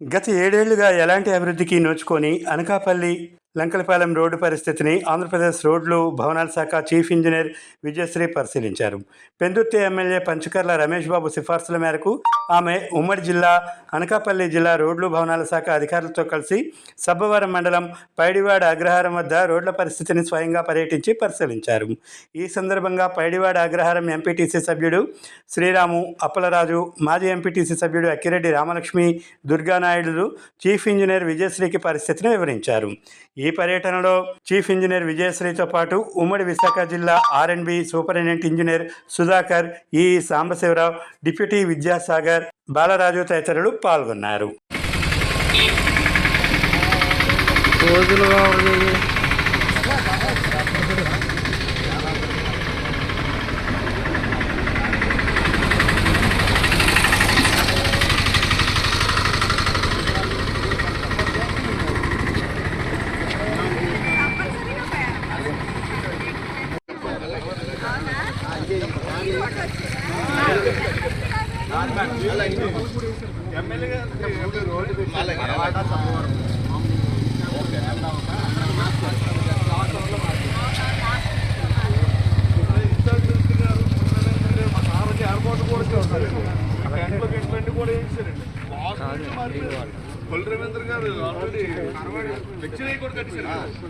గత ఏడేళ్ళుగా ఎలాంటి అభివృద్ధికి నోచుకొని అనకాపల్లి లంకలపాలెం రోడ్డు పరిస్థితిని ఆంధ్రప్రదేశ్ రోడ్లు భవనాల శాఖ చీఫ్ ఇంజనీర్ విజయశ్రీ పరిశీలించారు. పెందుర్తి ఎమ్మెల్యే పంచకర్ల రమేష్ బాబు సిఫార్సుల మేరకు ఆమె ఉమ్మడి జిల్లా అనకాపల్లి జిల్లా రోడ్లు భవనాల శాఖ అధికారులతో కలిసి సబ్బవరం మండలం పైడివాడ అగ్రహారం వద్ద రోడ్ల పరిస్థితిని స్వయంగా పర్యటించి పరిశీలించారు. ఈ సందర్భంగా పైడివాడ అగ్రహారం ఎంపీటీసీ సభ్యుడు శ్రీరాము అప్పలరాజు మాజీ ఎంపీటీసీ సభ్యుడు అక్కిరెడ్డి రామలక్ష్మి దుర్గానాయుడులు చీఫ్ ఇంజనీర్ విజయశ్రీకి పరిస్థితిని వివరించారు. ఈ పర్యటనలో చీఫ్ ఇంజనీర్ విజయశ్రీతో పాటు ఉమ్మడి విశాఖ జిల్లా ఆర్ఎండ్బి సూపరింటెండెంట్ ఇంజనీర్ సుధాకర్ ఈ సాంబశివరావు డిప్యూటీ విద్యాసాగర్ బాలరాజు తదితరులు పాల్గొన్నారు. రోజులు కొల్ రవీంద్ర గారు ఆల్రెడీ లెక్చర్ కూడా కట్టారు